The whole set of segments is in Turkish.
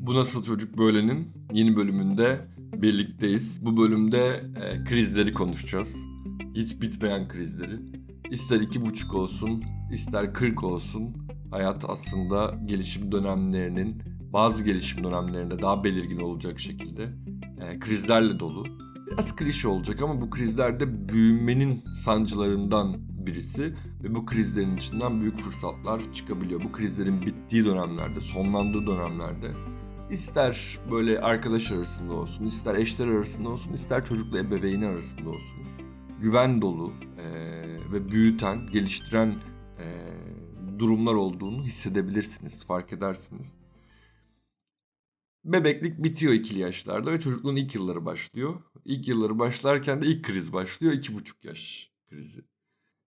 Bu Nasıl Çocuk Böyle'nin yeni bölümünde birlikteyiz. Bu bölümde e, krizleri konuşacağız. Hiç bitmeyen krizleri. İster iki buçuk olsun, ister kırk olsun. Hayat aslında gelişim dönemlerinin, bazı gelişim dönemlerinde daha belirgin olacak şekilde e, krizlerle dolu. Biraz klişe olacak ama bu krizlerde büyümenin sancılarından birisi ve bu krizlerin içinden büyük fırsatlar çıkabiliyor. Bu krizlerin bittiği dönemlerde, sonlandığı dönemlerde ister böyle arkadaş arasında olsun, ister eşler arasında olsun, ister çocukla ebeveyni arasında olsun. Güven dolu eee, ve büyüten, geliştiren eee, durumlar olduğunu hissedebilirsiniz, fark edersiniz. Bebeklik bitiyor ikili yaşlarda ve çocukluğun ilk yılları başlıyor. İlk yılları başlarken de ilk kriz başlıyor. iki buçuk yaş krizi.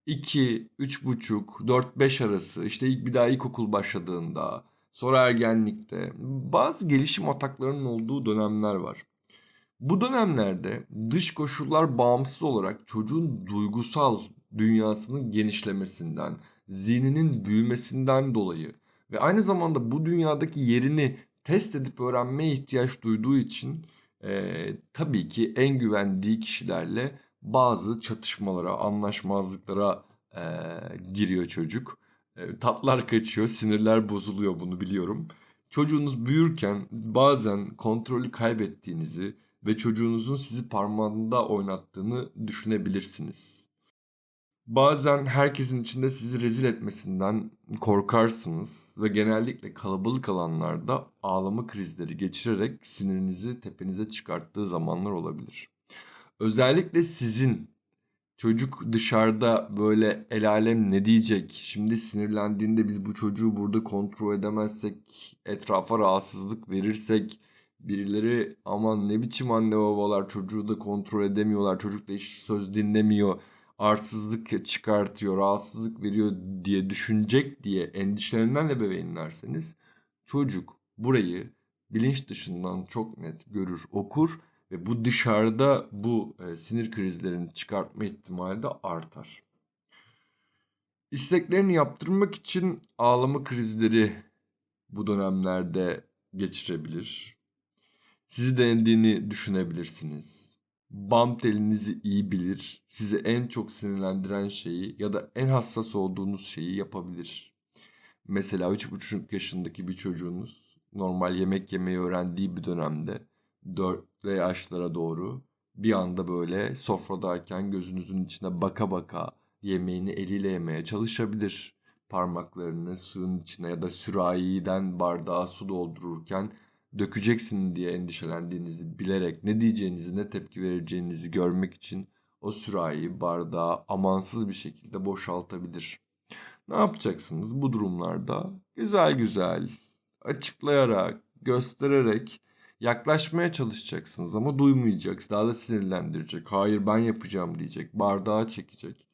2, üç buçuk, 4-5 arası işte ilk bir daha ilkokul başladığında sonra ergenlikte bazı gelişim ataklarının olduğu dönemler var. Bu dönemlerde dış koşullar bağımsız olarak çocuğun duygusal dünyasının genişlemesinden, zihninin büyümesinden dolayı ve aynı zamanda bu dünyadaki yerini test edip öğrenmeye ihtiyaç duyduğu için eee, tabii ki en güvendiği kişilerle bazı çatışmalara, anlaşmazlıklara eee, giriyor çocuk. E, tatlar kaçıyor, sinirler bozuluyor bunu biliyorum. Çocuğunuz büyürken bazen kontrolü kaybettiğinizi ve çocuğunuzun sizi parmağında oynattığını düşünebilirsiniz. Bazen herkesin içinde sizi rezil etmesinden korkarsınız ve genellikle kalabalık alanlarda ağlama krizleri geçirerek sinirinizi tepenize çıkarttığı zamanlar olabilir. Özellikle sizin çocuk dışarıda böyle el alem ne diyecek? Şimdi sinirlendiğinde biz bu çocuğu burada kontrol edemezsek, etrafa rahatsızlık verirsek, birileri aman ne biçim anne babalar çocuğu da kontrol edemiyorlar, çocuk da hiç söz dinlemiyor, arsızlık çıkartıyor, rahatsızlık veriyor diye düşünecek diye endişelenen ebeveynlerseniz çocuk burayı bilinç dışından çok net görür, okur ve bu dışarıda bu e, sinir krizlerini çıkartma ihtimali de artar. İsteklerini yaptırmak için ağlama krizleri bu dönemlerde geçirebilir. Sizi denediğini düşünebilirsiniz. Bam telinizi iyi bilir. Sizi en çok sinirlendiren şeyi ya da en hassas olduğunuz şeyi yapabilir. Mesela 3,5 yaşındaki bir çocuğunuz normal yemek yemeyi öğrendiği bir dönemde 4'le yaşlara doğru bir anda böyle sofradayken gözünüzün içine baka baka yemeğini eliyle yemeye çalışabilir. Parmaklarını suyun içine ya da sürahiden bardağa su doldururken dökeceksin diye endişelendiğinizi bilerek ne diyeceğinizi ne tepki vereceğinizi görmek için o sürahiyi bardağa amansız bir şekilde boşaltabilir. Ne yapacaksınız bu durumlarda? Güzel güzel açıklayarak, göstererek yaklaşmaya çalışacaksınız ama duymayacaksınız. Daha da sinirlendirecek. Hayır ben yapacağım diyecek. Bardağı çekecek.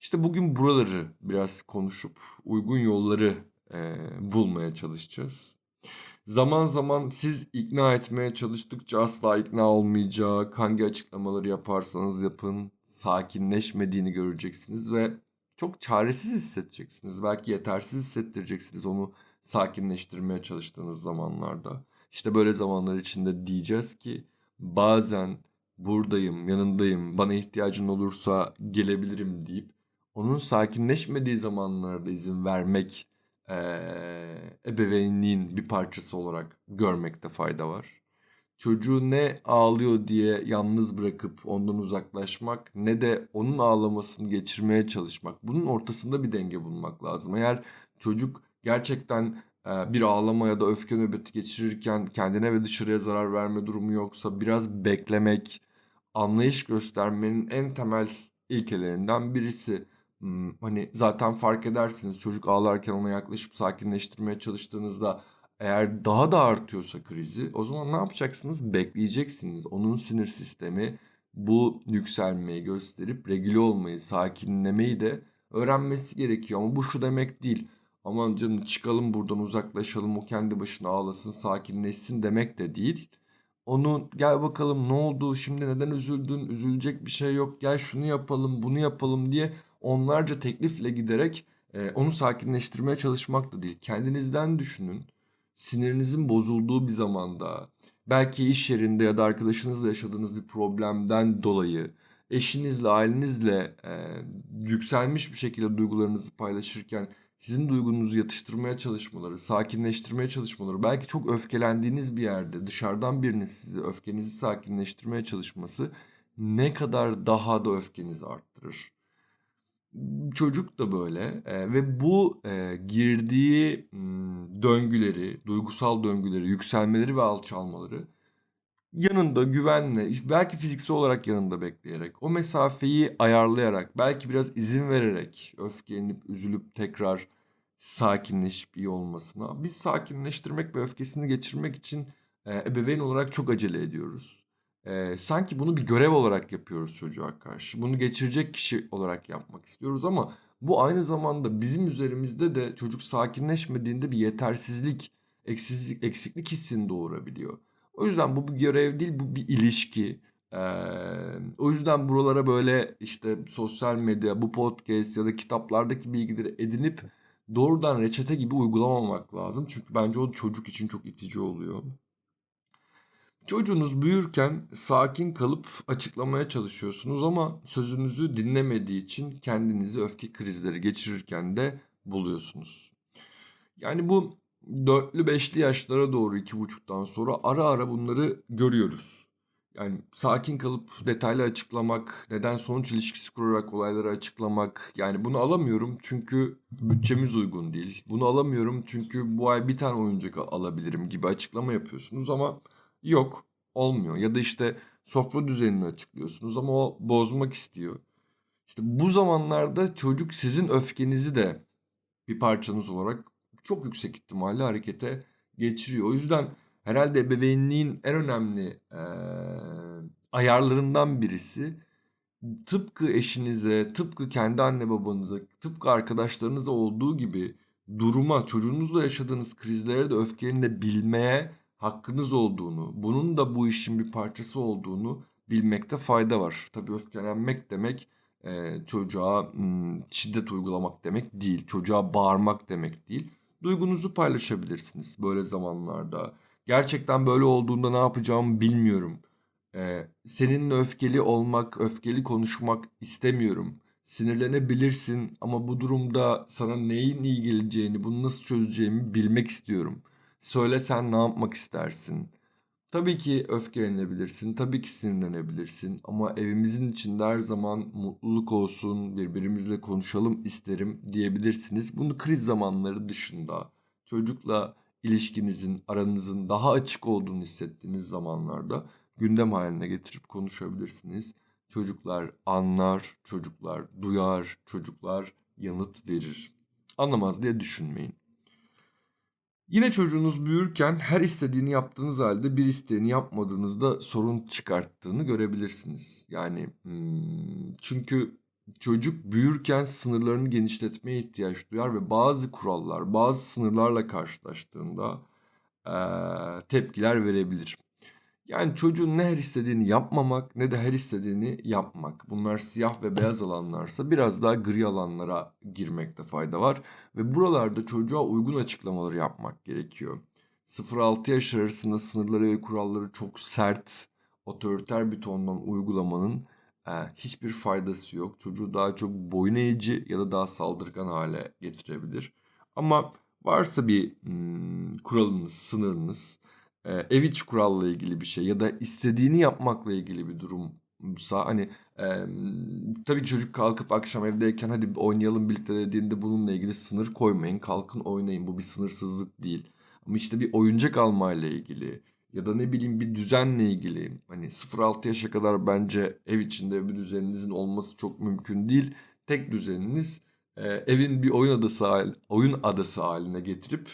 İşte bugün buraları biraz konuşup uygun yolları e, bulmaya çalışacağız. Zaman zaman siz ikna etmeye çalıştıkça asla ikna olmayacak. Hangi açıklamaları yaparsanız yapın sakinleşmediğini göreceksiniz ve çok çaresiz hissedeceksiniz. Belki yetersiz hissettireceksiniz onu sakinleştirmeye çalıştığınız zamanlarda. İşte böyle zamanlar içinde diyeceğiz ki bazen buradayım, yanındayım, bana ihtiyacın olursa gelebilirim deyip onun sakinleşmediği zamanlarda izin vermek ebeveynliğin bir parçası olarak görmekte fayda var. Çocuğu ne ağlıyor diye yalnız bırakıp ondan uzaklaşmak ne de onun ağlamasını geçirmeye çalışmak. Bunun ortasında bir denge bulmak lazım. Eğer çocuk gerçekten bir ağlama ya da öfke nöbeti geçirirken kendine ve dışarıya zarar verme durumu yoksa biraz beklemek, anlayış göstermenin en temel ilkelerinden birisi. Hmm, Hani zaten fark edersiniz çocuk ağlarken ona yaklaşıp sakinleştirmeye çalıştığınızda eğer daha da artıyorsa krizi o zaman ne yapacaksınız? Bekleyeceksiniz. Onun sinir sistemi bu yükselmeyi gösterip regüle olmayı, sakinlemeyi de öğrenmesi gerekiyor. Ama bu şu demek değil. Aman canım çıkalım buradan uzaklaşalım o kendi başına ağlasın sakinleşsin demek de değil. Onu gel bakalım ne oldu şimdi neden üzüldün üzülecek bir şey yok gel şunu yapalım bunu yapalım diye onlarca teklifle giderek e, onu sakinleştirmeye çalışmak da değil. Kendinizden düşünün. Sinirinizin bozulduğu bir zamanda, belki iş yerinde ya da arkadaşınızla yaşadığınız bir problemden dolayı eşinizle, ailenizle e, yükselmiş bir şekilde duygularınızı paylaşırken sizin duygunuzu yatıştırmaya çalışmaları, sakinleştirmeye çalışmaları, belki çok öfkelendiğiniz bir yerde dışarıdan birinin sizi öfkenizi sakinleştirmeye çalışması ne kadar daha da öfkenizi arttırır. Çocuk da böyle e, ve bu e, girdiği m, döngüleri, duygusal döngüleri, yükselmeleri ve alçalmaları yanında güvenle, belki fiziksel olarak yanında bekleyerek, o mesafeyi ayarlayarak, belki biraz izin vererek, öfkelenip, üzülüp tekrar sakinleşip iyi olmasına. Biz sakinleştirmek ve öfkesini geçirmek için e, ebeveyn olarak çok acele ediyoruz. E, sanki bunu bir görev olarak yapıyoruz çocuğa karşı. Bunu geçirecek kişi olarak yapmak istiyoruz ama bu aynı zamanda bizim üzerimizde de çocuk sakinleşmediğinde bir yetersizlik, eksizlik, eksiklik hissini doğurabiliyor. O yüzden bu bir görev değil, bu bir ilişki. Ee, o yüzden buralara böyle işte sosyal medya, bu podcast ya da kitaplardaki bilgileri edinip doğrudan reçete gibi uygulamamak lazım. Çünkü bence o çocuk için çok itici oluyor. Çocuğunuz büyürken sakin kalıp açıklamaya çalışıyorsunuz ama sözünüzü dinlemediği için kendinizi öfke krizleri geçirirken de buluyorsunuz. Yani bu dörtlü beşli yaşlara doğru iki buçuktan sonra ara ara bunları görüyoruz. Yani sakin kalıp detaylı açıklamak, neden sonuç ilişkisi kurarak olayları açıklamak. Yani bunu alamıyorum çünkü bütçemiz uygun değil. Bunu alamıyorum çünkü bu ay bir tane oyuncak alabilirim gibi açıklama yapıyorsunuz ama yok olmuyor. Ya da işte sofra düzenini açıklıyorsunuz ama o bozmak istiyor. İşte bu zamanlarda çocuk sizin öfkenizi de bir parçanız olarak çok yüksek ihtimalle harekete geçiriyor. O yüzden herhalde ebeveynliğin en önemli e, ayarlarından birisi tıpkı eşinize, tıpkı kendi anne babanıza, tıpkı arkadaşlarınıza olduğu gibi duruma, çocuğunuzla yaşadığınız krizlere de öfkeni bilmeye hakkınız olduğunu, bunun da bu işin bir parçası olduğunu bilmekte fayda var. Tabii öfkelenmek demek e, çocuğa m, şiddet uygulamak demek değil, çocuğa bağırmak demek değil. Duygunuzu paylaşabilirsiniz böyle zamanlarda. Gerçekten böyle olduğunda ne yapacağımı bilmiyorum. Ee, seninle öfkeli olmak, öfkeli konuşmak istemiyorum. Sinirlenebilirsin ama bu durumda sana neyin iyi geleceğini, bunu nasıl çözeceğimi bilmek istiyorum. Söylesen ne yapmak istersin? Tabii ki öfkelenebilirsin, tabii ki sinirlenebilirsin ama evimizin içinde her zaman mutluluk olsun, birbirimizle konuşalım isterim diyebilirsiniz. Bunu kriz zamanları dışında çocukla ilişkinizin, aranızın daha açık olduğunu hissettiğiniz zamanlarda gündem haline getirip konuşabilirsiniz. Çocuklar anlar, çocuklar duyar, çocuklar yanıt verir. Anlamaz diye düşünmeyin. Yine çocuğunuz büyürken her istediğini yaptığınız halde bir isteğini yapmadığınızda sorun çıkarttığını görebilirsiniz. Yani hmm, çünkü çocuk büyürken sınırlarını genişletmeye ihtiyaç duyar ve bazı kurallar, bazı sınırlarla karşılaştığında tepkiler verebilir. Yani çocuğun ne her istediğini yapmamak ne de her istediğini yapmak. Bunlar siyah ve beyaz alanlarsa biraz daha gri alanlara girmekte fayda var. Ve buralarda çocuğa uygun açıklamaları yapmak gerekiyor. 0-6 yaş arasında sınırları ve kuralları çok sert, otoriter bir tondan uygulamanın e, hiçbir faydası yok. Çocuğu daha çok boyun eğici ya da daha saldırgan hale getirebilir. Ama varsa bir hmm, kuralınız, sınırınız e, ev içi kuralla ilgili bir şey ya da istediğini yapmakla ilgili bir durumsa hani e, tabii ki çocuk kalkıp akşam evdeyken hadi oynayalım birlikte dediğinde bununla ilgili sınır koymayın kalkın oynayın bu bir sınırsızlık değil. Ama işte bir oyuncak almayla ilgili ya da ne bileyim bir düzenle ilgili hani 0-6 yaşa kadar bence ev içinde bir düzeninizin olması çok mümkün değil. Tek düzeniniz e, evin bir oyun adası oyun adası haline getirip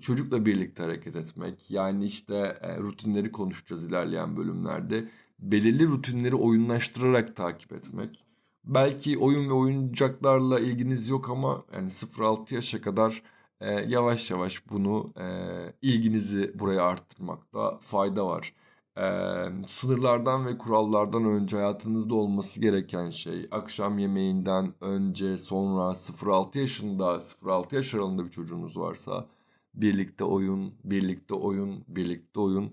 çocukla birlikte hareket etmek. Yani işte e, rutinleri konuşacağız ilerleyen bölümlerde. Belirli rutinleri oyunlaştırarak takip etmek. Belki oyun ve oyuncaklarla ilginiz yok ama yani 0-6 yaşa kadar e, yavaş yavaş bunu e, ilginizi buraya arttırmakta fayda var. Eee, sınırlardan ve kurallardan önce hayatınızda olması gereken şey akşam yemeğinden önce sonra 0-6 yaşında 0-6 yaş aralığında bir çocuğunuz varsa birlikte oyun, birlikte oyun, birlikte oyun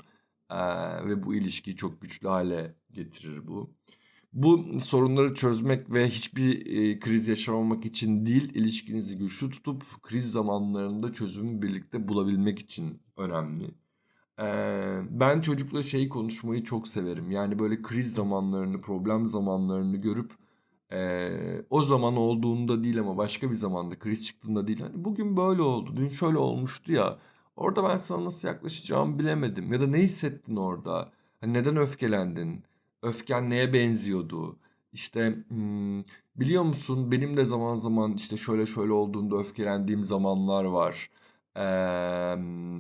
Eee, ve bu ilişkiyi çok güçlü hale getirir bu. Bu sorunları çözmek ve hiçbir e, kriz yaşamamak için değil, ilişkinizi güçlü tutup kriz zamanlarında çözümü birlikte bulabilmek için önemli. Ee, ben çocukla şeyi konuşmayı çok severim. Yani böyle kriz zamanlarını, problem zamanlarını görüp ee, o zaman olduğunda değil ama başka bir zamanda kriz çıktığında değil. Hani bugün böyle oldu, dün şöyle olmuştu ya. Orada ben sana nasıl yaklaşacağımı bilemedim. Ya da ne hissettin orada? Hani neden öfkelendin? Öfken neye benziyordu? İşte hmm, biliyor musun benim de zaman zaman işte şöyle şöyle olduğunda öfkelendiğim zamanlar var. Eee,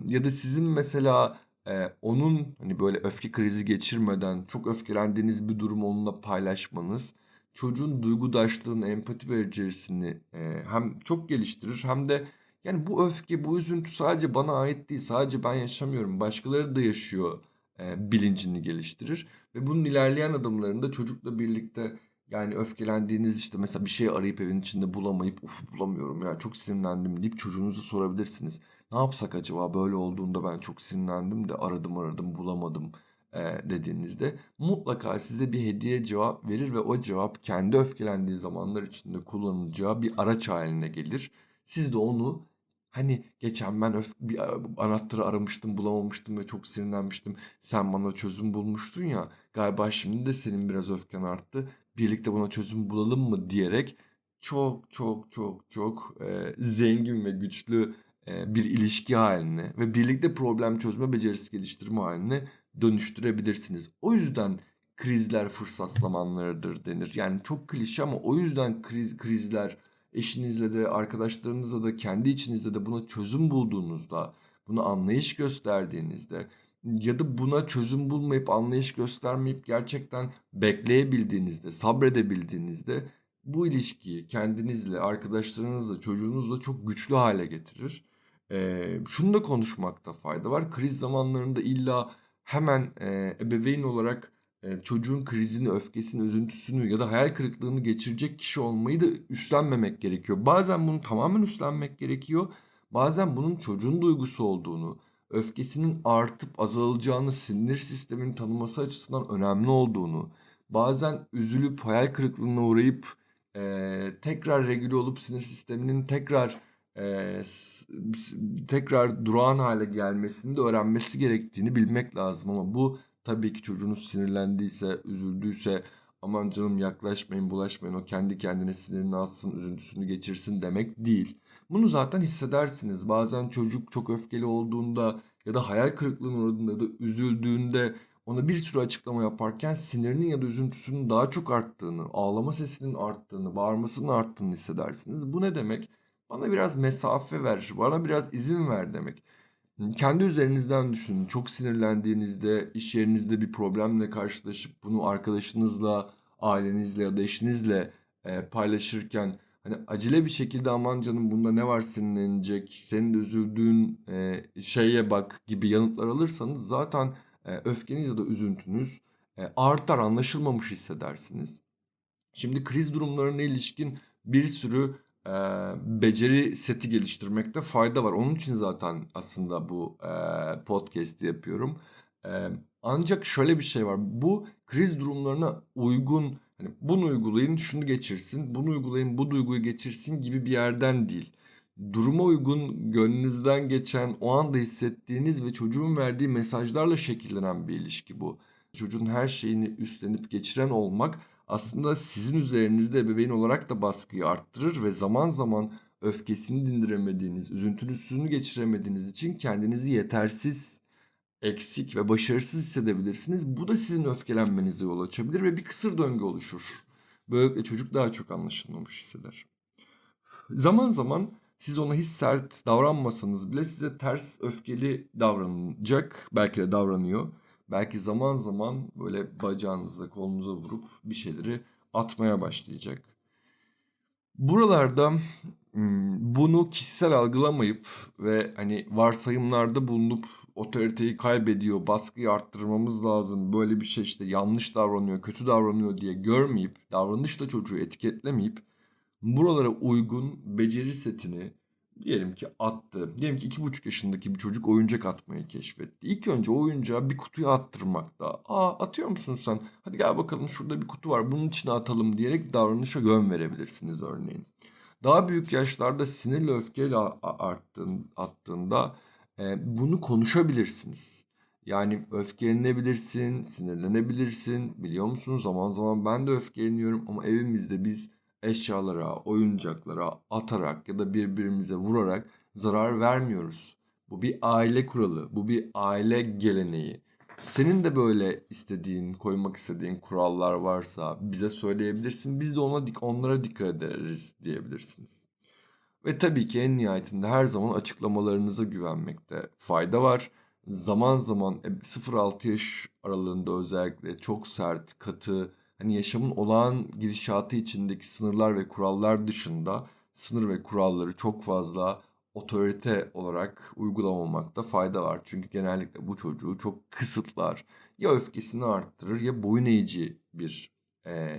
ya da sizin mesela e, onun hani böyle öfke krizi geçirmeden çok öfkelendiğiniz bir durum onunla paylaşmanız çocuğun duygudaşlığını, empati becerisini e, hem çok geliştirir hem de yani bu öfke, bu üzüntü sadece bana ait değil, sadece ben yaşamıyorum, başkaları da yaşıyor e, bilincini geliştirir. Ve bunun ilerleyen adımlarında çocukla birlikte yani öfkelendiğiniz işte mesela bir şey arayıp evin içinde bulamayıp uf bulamıyorum ya çok sinirlendim deyip çocuğunuzu sorabilirsiniz. Ne yapsak acaba böyle olduğunda ben çok sinirlendim de aradım aradım bulamadım dediğinizde mutlaka size bir hediye cevap verir ve o cevap kendi öfkelendiği zamanlar içinde kullanılacağı bir araç haline gelir. Siz de onu hani geçen ben öf bir anahtarı aramıştım bulamamıştım ve çok sinirlenmiştim. Sen bana çözüm bulmuştun ya galiba şimdi de senin biraz öfken arttı. Birlikte buna çözüm bulalım mı diyerek çok çok çok çok e, zengin ve güçlü e, bir ilişki haline ve birlikte problem çözme becerisi geliştirme haline dönüştürebilirsiniz. O yüzden krizler fırsat zamanlarıdır denir. Yani çok klişe ama o yüzden kriz, krizler eşinizle de arkadaşlarınızla da kendi içinizde de buna çözüm bulduğunuzda, buna anlayış gösterdiğinizde ya da buna çözüm bulmayıp anlayış göstermeyip gerçekten bekleyebildiğinizde, sabredebildiğinizde bu ilişkiyi kendinizle, arkadaşlarınızla, çocuğunuzla çok güçlü hale getirir. Ee, şunu da konuşmakta fayda var. Kriz zamanlarında illa hemen e, ebeveyn olarak e, çocuğun krizini, öfkesini, üzüntüsünü ya da hayal kırıklığını geçirecek kişi olmayı da üstlenmemek gerekiyor. Bazen bunu tamamen üstlenmek gerekiyor. Bazen bunun çocuğun duygusu olduğunu, öfkesinin artıp azalacağını sinir sisteminin tanıması açısından önemli olduğunu, bazen üzülüp hayal kırıklığına uğrayıp e, tekrar regüle olup sinir sisteminin tekrar e, tekrar durağan hale gelmesini de öğrenmesi gerektiğini bilmek lazım ama bu tabii ki çocuğunuz sinirlendiyse, üzüldüyse aman canım yaklaşmayın, bulaşmayın o kendi kendine sinirini alsın, üzüntüsünü geçirsin demek değil. Bunu zaten hissedersiniz. Bazen çocuk çok öfkeli olduğunda ya da hayal kırıklığına uğradığında da üzüldüğünde ona bir sürü açıklama yaparken sinirinin ya da üzüntüsünün daha çok arttığını, ağlama sesinin arttığını, bağırmasının arttığını hissedersiniz. Bu ne demek? Bana biraz mesafe ver, bana biraz izin ver demek. Kendi üzerinizden düşünün. Çok sinirlendiğinizde, iş yerinizde bir problemle karşılaşıp bunu arkadaşınızla, ailenizle ya da eşinizle e, paylaşırken hani acele bir şekilde aman canım bunda ne var sinirlenecek, senin de üzüldüğün e, şeye bak gibi yanıtlar alırsanız zaten e, öfkeniz ya da üzüntünüz e, artar, anlaşılmamış hissedersiniz. Şimdi kriz durumlarına ilişkin bir sürü e, beceri seti geliştirmekte fayda var. Onun için zaten aslında bu e, podcast'i yapıyorum. E, ancak şöyle bir şey var. Bu kriz durumlarına uygun hani bunu uygulayın şunu geçirsin, bunu uygulayın bu duyguyu geçirsin gibi bir yerden değil. Duruma uygun gönlünüzden geçen o anda hissettiğiniz ve çocuğun verdiği mesajlarla şekillenen bir ilişki bu. Çocuğun her şeyini üstlenip geçiren olmak aslında sizin üzerinizde ebeveyn olarak da baskıyı arttırır ve zaman zaman öfkesini dindiremediğiniz, üzüntünüzünü geçiremediğiniz için kendinizi yetersiz, eksik ve başarısız hissedebilirsiniz. Bu da sizin öfkelenmenize yol açabilir ve bir kısır döngü oluşur. Böylelikle çocuk daha çok anlaşılmamış hisseder. Zaman zaman siz ona hiç sert davranmasanız bile size ters öfkeli davranacak. Belki de davranıyor. Belki zaman zaman böyle bacağınıza, kolunuza vurup bir şeyleri atmaya başlayacak. Buralarda bunu kişisel algılamayıp ve hani varsayımlarda bulunup otoriteyi kaybediyor, baskıyı arttırmamız lazım, böyle bir şey işte yanlış davranıyor, kötü davranıyor diye görmeyip, davranışla çocuğu etiketlemeyip buralara uygun beceri setini diyelim ki attı. Diyelim ki iki buçuk yaşındaki bir çocuk oyuncak atmayı keşfetti. İlk önce oyuncağı bir kutuya attırmakta. Aa atıyor musun sen? Hadi gel bakalım şurada bir kutu var bunun içine atalım diyerek davranışa yön verebilirsiniz örneğin. Daha büyük yaşlarda sinirle öfkeyle arttığın, attığında e, bunu konuşabilirsiniz. Yani öfkelenebilirsin, sinirlenebilirsin. Biliyor musunuz zaman zaman ben de öfkeleniyorum ama evimizde biz eşyalara, oyuncaklara atarak ya da birbirimize vurarak zarar vermiyoruz. Bu bir aile kuralı, bu bir aile geleneği. Senin de böyle istediğin, koymak istediğin kurallar varsa bize söyleyebilirsin. Biz de ona onlara dikkat ederiz diyebilirsiniz. Ve tabii ki en nihayetinde her zaman açıklamalarınıza güvenmekte fayda var. Zaman zaman 0-6 e, yaş aralığında özellikle çok sert, katı, hani yaşamın olağan gidişatı içindeki sınırlar ve kurallar dışında sınır ve kuralları çok fazla otorite olarak uygulamamakta fayda var. Çünkü genellikle bu çocuğu çok kısıtlar. Ya öfkesini arttırır ya boyun eğici bir e,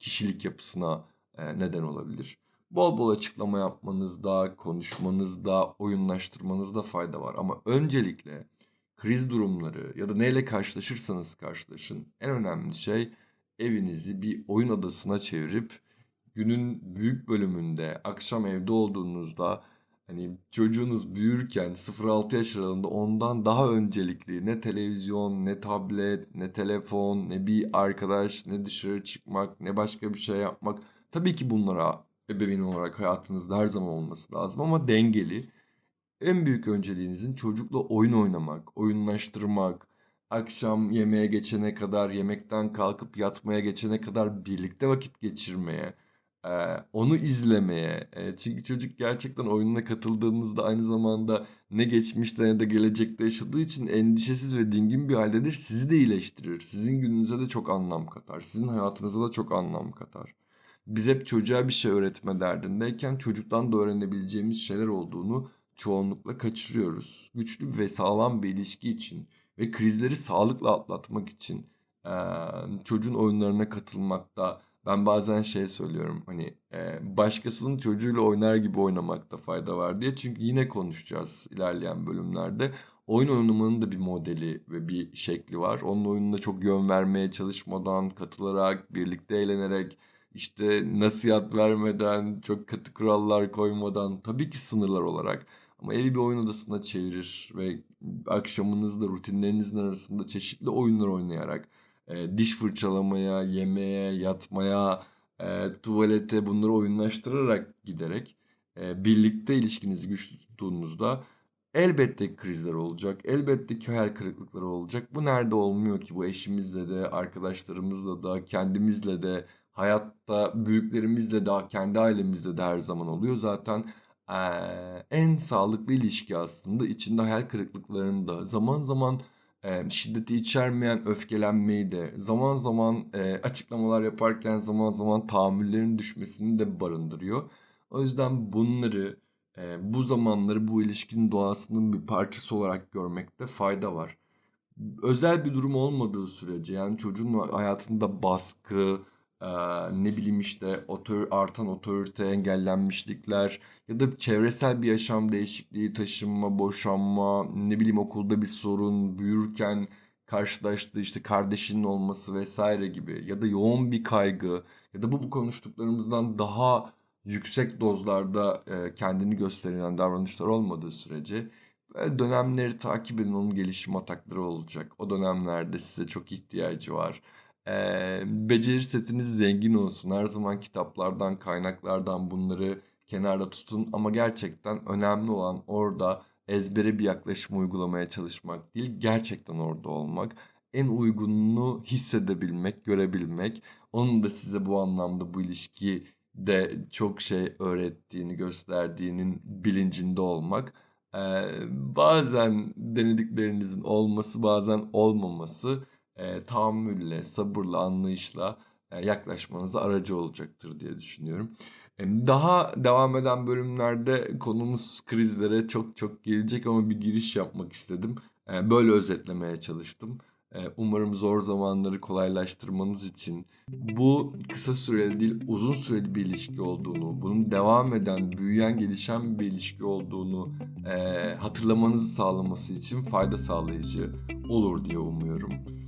kişilik yapısına e, neden olabilir. Bol bol açıklama yapmanızda, konuşmanızda, oyunlaştırmanızda fayda var. Ama öncelikle kriz durumları ya da neyle karşılaşırsanız karşılaşın en önemli şey evinizi bir oyun adasına çevirip günün büyük bölümünde akşam evde olduğunuzda hani çocuğunuz büyürken 0-6 yaş aralığında ondan daha öncelikli ne televizyon, ne tablet, ne telefon, ne bir arkadaş, ne dışarı çıkmak, ne başka bir şey yapmak. Tabii ki bunlara ebeveyn olarak hayatınızda her zaman olması lazım ama dengeli. En büyük önceliğinizin çocukla oyun oynamak, oyunlaştırmak, akşam yemeğe geçene kadar, yemekten kalkıp yatmaya geçene kadar birlikte vakit geçirmeye, onu izlemeye. Çünkü çocuk gerçekten oyununa katıldığınızda aynı zamanda ne geçmişte ne de gelecekte yaşadığı için endişesiz ve dingin bir haldedir. Sizi de iyileştirir. Sizin gününüze de çok anlam katar. Sizin hayatınıza da çok anlam katar. Biz hep çocuğa bir şey öğretme derdindeyken çocuktan da öğrenebileceğimiz şeyler olduğunu çoğunlukla kaçırıyoruz. Güçlü ve sağlam bir ilişki için ve krizleri sağlıkla atlatmak için e, çocuğun oyunlarına katılmakta ben bazen şey söylüyorum hani e, başkasının çocuğuyla oynar gibi oynamakta fayda var diye. Çünkü yine konuşacağız ilerleyen bölümlerde. Oyun oynamanın da bir modeli ve bir şekli var. Onun oyununa çok yön vermeye çalışmadan katılarak birlikte eğlenerek işte nasihat vermeden çok katı kurallar koymadan tabii ki sınırlar olarak ama evi bir oyun odasına çevirir ve akşamınızda rutinlerinizin arasında çeşitli oyunlar oynayarak e, diş fırçalamaya, yemeğe, yatmaya, e, tuvalete bunları oyunlaştırarak giderek e, birlikte ilişkinizi güçlü tuttuğunuzda elbette krizler olacak. Elbette ki hayal kırıklıkları olacak. Bu nerede olmuyor ki? Bu eşimizle de, arkadaşlarımızla da, kendimizle de, hayatta büyüklerimizle de, kendi ailemizle de her zaman oluyor. Zaten Eee, en sağlıklı ilişki aslında içinde hayal kırıklıklarını da zaman zaman eee, şiddeti içermeyen öfkelenmeyi de zaman zaman eee, açıklamalar yaparken zaman zaman tahammüllerin düşmesini de barındırıyor. O yüzden bunları eee, bu zamanları bu ilişkinin doğasının bir parçası olarak görmekte fayda var. Özel bir durum olmadığı sürece yani çocuğun hayatında baskı, ee, ne bileyim işte otor, artan otorite, engellenmişlikler ya da çevresel bir yaşam değişikliği, taşınma, boşanma, ne bileyim okulda bir sorun, büyürken karşılaştığı işte kardeşinin olması vesaire gibi ya da yoğun bir kaygı ya da bu, bu konuştuklarımızdan daha yüksek dozlarda e, kendini gösteren davranışlar olmadığı sürece böyle dönemleri takip edin onun gelişim atakları olacak. O dönemlerde size çok ihtiyacı var. Eee, beceri setiniz zengin olsun. Her zaman kitaplardan, kaynaklardan bunları kenarda tutun ama gerçekten önemli olan orada ezbere bir yaklaşım uygulamaya çalışmak değil, gerçekten orada olmak. En uygununu hissedebilmek, görebilmek. Onun da size bu anlamda bu ilişkiyi de çok şey öğrettiğini, gösterdiğinin bilincinde olmak. Eee, bazen denediklerinizin olması, bazen olmaması e, tahammülle, sabırla, anlayışla e, yaklaşmanıza aracı olacaktır diye düşünüyorum. E, daha devam eden bölümlerde konumuz krizlere çok çok gelecek ama bir giriş yapmak istedim. E, böyle özetlemeye çalıştım. E, umarım zor zamanları kolaylaştırmanız için bu kısa süreli değil uzun süreli bir ilişki olduğunu, bunun devam eden, büyüyen, gelişen bir ilişki olduğunu hatırlamanızı sağlaması için fayda sağlayıcı olur diye umuyorum.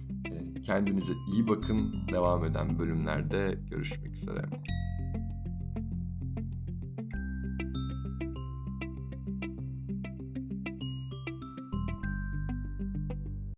Kendinize iyi bakın. Devam eden bölümlerde görüşmek üzere.